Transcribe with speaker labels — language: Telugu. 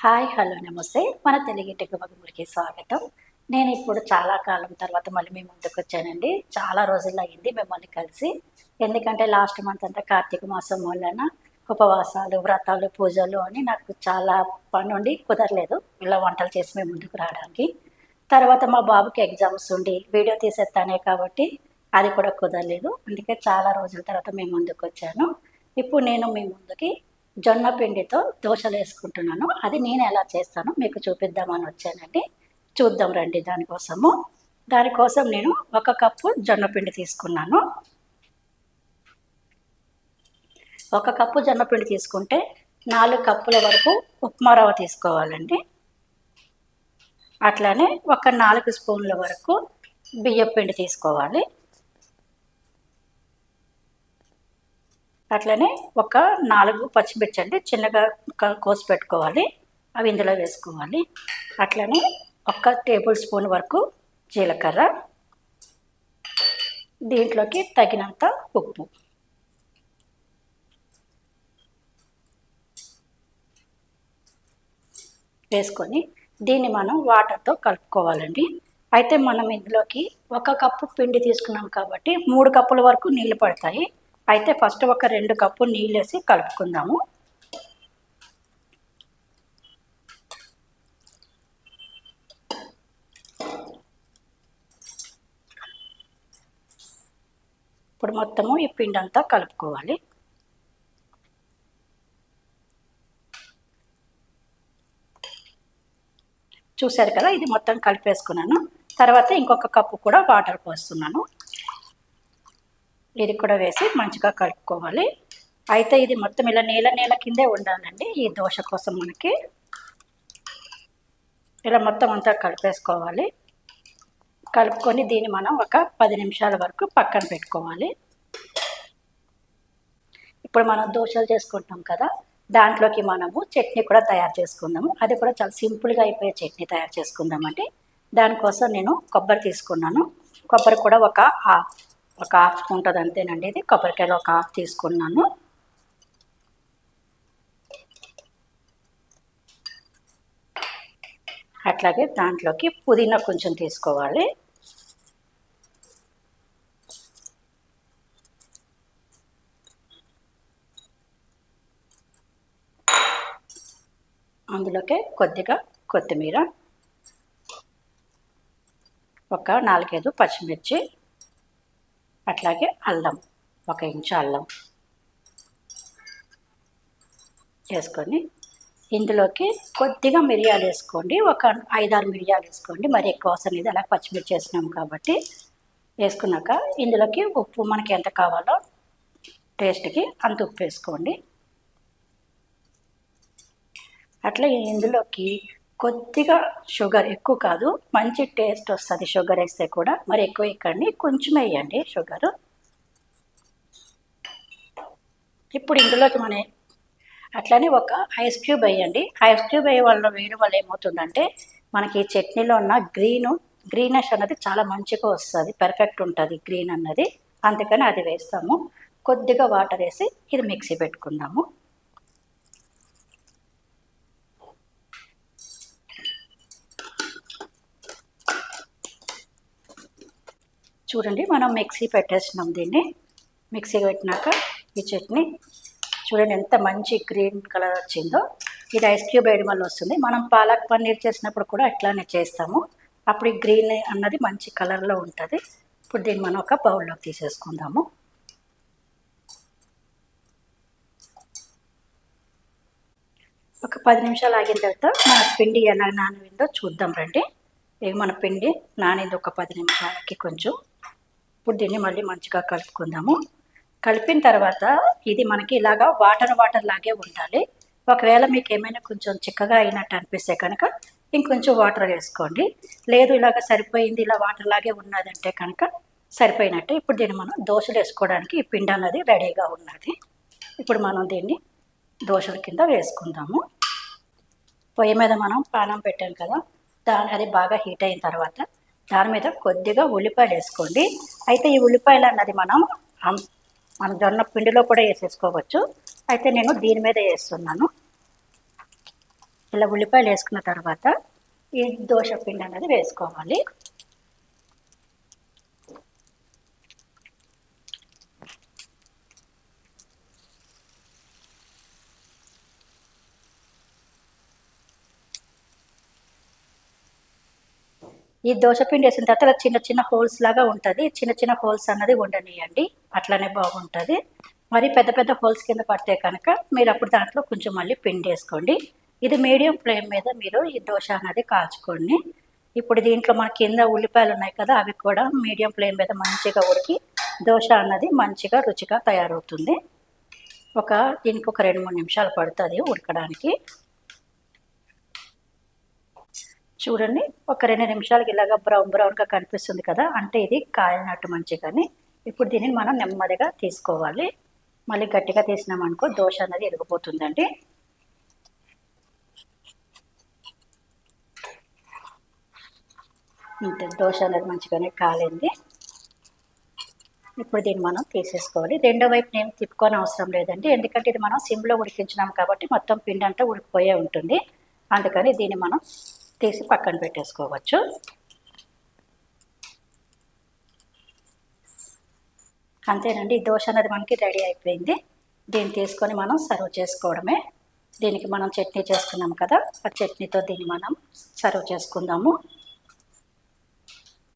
Speaker 1: హాయ్ హలో నమస్తే. మన తెలుగు గుమగుములకి స్వాగతం. నేను ఇప్పుడు చాలా కాలం తర్వాత మళ్ళీ మీ ముందుకు వచ్చానండి. చాలా రోజులు అయింది మిమ్మల్ని కలిసి. ఎందుకంటే లాస్ట్ మంత్ అంతా కార్తీక మాసం వలన ఉపవాసాలు వ్రతాలు పూజలు అని నాకు చాలా పని ఉండి కుదరలేదు. ఇలా వంటలు చేసి మేము ముందుకు రావడానికి. తర్వాత మా బాబుకి ఎగ్జామ్స్ ఉండి వీడియో తీసేస్తానే కాబట్టి అది కూడా కుదరలేదు. అందుకే చాలా రోజుల తర్వాత మేము ముందుకు వచ్చాను. ఇప్పుడు నేను మీ ముందుకి జొన్న పిండితో దోశలు వేసుకుంటున్నాను. అది నేను ఎలా చేస్తానో మీకు చూపిద్దామని వచ్చానండి. చూద్దాం రండి దానికోసము. దానికోసం నేను ఒక కప్పు జొన్న పిండి తీసుకున్నాను. ఒక కప్పు జొన్న పిండి తీసుకుంటే నాలుగు కప్పుల వరకు ఉప్మా రవ్వ తీసుకోవాలండి. అట్లానే ఒక నాలుగు స్పూన్ల వరకు బియ్యం పిండి తీసుకోవాలి. అట్లనే ఒక నాలుగు పచ్చిమిర్చి అండి చిన్నగా కోసి పెట్టుకోవాలి. అవి ఇందులో వేసుకోవాలి. అట్లనే ఒక టేబుల్ స్పూన్ వరకు జీలకర్ర దీంట్లోకి తగినంత ఉప్పు. వేసుకొని దీన్ని మనం వాటర్తో కలుపుకోవాలండి. అయితే మనం ఇందులోకి ఒక కప్పు పిండి తీసుకున్నాం కాబట్టి మూడు కప్పుల వరకు నీళ్ళు పడతాయి. అయితే ఫస్ట్ ఒక రెండు కప్పు నీళ్ళు వేసి కలుపుకుందాము. ఇప్పుడు మొత్తము ఈ పిండి అంతా కలుపుకోవాలి. చూశారు కదా ఇది మొత్తం కలిపేసుకున్నాను. తర్వాత ఇంకొక కప్పు కూడా వాటర్ పోస్తున్నాను. ఇది కూడా వేసి మంచిగా కలుపుకోవాలి. అయితే ఇది మొత్తం ఇలా నీళ్ళ నీళ్ళ కిందే ఉండాలండి ఈ దోశ కోసం మనకి. ఇలా మొత్తం అంతా కలిపేసుకోవాలి. కలుపుకొని దీన్ని మనం ఒక పది నిమిషాల వరకు పక్కన పెట్టుకోవాలి. ఇప్పుడు మనం దోశలు చేసుకుంటాం కదా దాంట్లోకి మనము చట్నీ కూడా తయారు చేసుకుందాము. అది కూడా చాలా సింపుల్గా అయిపోయే చట్నీ తయారు చేసుకుందామండి. దానికోసం నేను కొబ్బరి తీసుకున్నాను. కొబ్బరి కూడా ఒక హాఫ్ ఒక హాఫ్ ఉంటుంది అంతేనండి. ఇది కొబ్బరికాయలు ఒక హాఫ్ తీసుకున్నాను. అట్లాగే దాంట్లోకి పుదీనా కొంచెం తీసుకోవాలి. అందులోకే కొద్దిగా కొత్తిమీర. ఒక నాలుగైదు పచ్చిమిర్చి. అట్లాగే అల్లం ఒక ఇంచు అల్లం వేసుకొని ఇందులోకి కొద్దిగా మిరియాలు వేసుకోండి. ఒక ఐదారు మిరియాలు వేసుకోండి. మరి ఎక్కువ అవసరం లేదు. అలా పచ్చిమిర్చి వేసినాం కాబట్టి వేసుకున్నాక ఇందులోకి ఉప్పు మనకి ఎంత కావాలో టేస్ట్కి అంత ఉప్పు వేసుకోండి. అట్లా ఇందులోకి కొద్దిగా షుగర్ ఎక్కువ కాదు మంచి టేస్ట్ వస్తుంది షుగర్ వేస్తే కూడా. మరి ఎక్కువ వేయకండి కొంచెం వేయండి షుగర్. ఇప్పుడు ఇందులోకి మన అట్లనే ఒక ఐస్ క్యూబ్ వేయండి. ఐస్ క్యూబ్ వేయ వల్ల వేయడం వల్ల ఏమవుతుందంటే మనకి ఈ చట్నీలో ఉన్న గ్రీన్ గ్రీనెస్ అన్నది చాలా మంచిగా వస్తుంది పర్ఫెక్ట్ ఉంటుంది గ్రీన్ అన్నది. అందుకని అది వేస్తాము. కొద్దిగా వాటర్ వేసి ఇది మిక్సీ పెట్టుకుందాము. చూడండి మనం మిక్సీ పెట్టేసినాం దీన్ని. మిక్సీ పెట్టినాక ఈ చట్నీ. చూడండి ఎంత మంచి గ్రీన్ కలర్ వచ్చిందో. ఇది ఐస్ క్యూబ్ వేయడం వల్ల వస్తుంది. మనం పాలక్ పన్నీర్ చేసినప్పుడు కూడా ఇట్లానే చేస్తాము. అప్పుడు ఈ గ్రీన్ అన్నది మంచి కలర్లో ఉంటుంది. ఇప్పుడు దీన్ని మనం ఒక బౌల్లోకి తీసేసుకుందాము. ఒక పది నిమిషాలు ఆగిన తర్వాత మన పిండి ఎలా నానిందో చూద్దాం రండి. ఇవి మన పిండి నానింది ఒక పది నిమిషాలకి కొంచెం. ఇప్పుడు దీన్ని మళ్ళీ మంచిగా కలుపుకుందాము. కలిపిన తర్వాత ఇది మనకి ఇలాగా వాటర్ వాటర్ లాగే ఉండాలి. ఒకవేళ మీకు ఏమైనా కొంచెం చిక్కగా అయినట్టు అనిపిస్తే కనుక ఇంకొంచెం వాటర్ వేసుకోండి. లేదు ఇలాగ సరిపోయింది ఇలా వాటర్ లాగే ఉన్నదంటే కనుక సరిపోయినట్టే. ఇప్పుడు దీన్ని మనం దోశలు వేసుకోవడానికి ఈ పిండి అన్నది రెడీగా ఉన్నది. ఇప్పుడు మనం దీన్ని దోశల కింద వేసుకుందాము. పొయ్యి మీద మనం పానం పెట్టాం కదా దాని అది బాగా హీట్ అయిన తర్వాత దాని మీద కొద్దిగా ఉల్లిపాయలు వేసుకోండి. అయితే ఈ ఉల్లిపాయలు అన్నది మనం మన జొన్న పిండిలో కూడా వేసేసుకోవచ్చు. అయితే నేను దీని మీద వేస్తున్నాను. ఇలా ఉల్లిపాయలు వేసుకున్న తర్వాత ఈ దోశ పిండి అనేది వేసుకోవాలి. ఈ దోశ పిండి వేసిన తర్వాత ఇలా చిన్న చిన్న హోల్స్ లాగా ఉంటుంది. చిన్న చిన్న హోల్స్ అన్నది ఉండనియండి అట్లనే బాగుంటుంది. మరి పెద్ద పెద్ద హోల్స్ కింద పడితే కనుక మీరు అప్పుడు దాంట్లో కొంచెం మళ్ళీ పిండి వేసుకోండి. ఇది మీడియం ఫ్లేమ్ మీద మీరు ఈ దోశ అనేది కాల్చుకోండి ఇప్పుడు దీంట్లో మన కింద ఉల్లిపాయలు ఉన్నాయి కదా అవి కూడా మీడియం ఫ్లేమ్ మీద మంచిగా ఉడికి దోశ అన్నది మంచిగా రుచిగా తయారవుతుంది. ఒక దీనికి ఒక రెండు మూడు నిమిషాలు పడుతుంది ఉడకడానికి. చూడండి. ఒక రెండు నిమిషాలకి ఇలాగా బ్రౌన్ బ్రౌన్గా కనిపిస్తుంది కదా. అంటే ఇది కాలినట్టు మంచిగాని ఇప్పుడు దీనిని మనం నెమ్మదిగా తీసుకోవాలి. మళ్ళీ గట్టిగా తీసినామనుకో దోశ అనేది ఇరిగిపోతుందండి. ఇంతే దోశ అనేది మంచిగానే కాలింది. ఇప్పుడు దీన్ని మనం తీసేసుకోవాలి. రెండో వైపు నేను తిప్పుకొని అవసరం లేదండి. ఎందుకంటే ఇది మనం సిమ్లో ఉడికించినాం కాబట్టి మొత్తం పిండి అంతా ఉడికిపోయే ఉంటుంది. అందుకని దీన్ని మనం తీసి పక్కన పెట్టేసుకోవచ్చు. అంతేనండి ఈ దోశ అనేది మనకి రెడీ అయిపోయింది. దీన్ని తీసుకొని మనం సర్వ్ చేసుకోవడమే. దీనికి మనం చట్నీ చేసుకున్నాం కదా ఆ చట్నీతో దీన్ని మనం సర్వ్ చేసుకుందాము.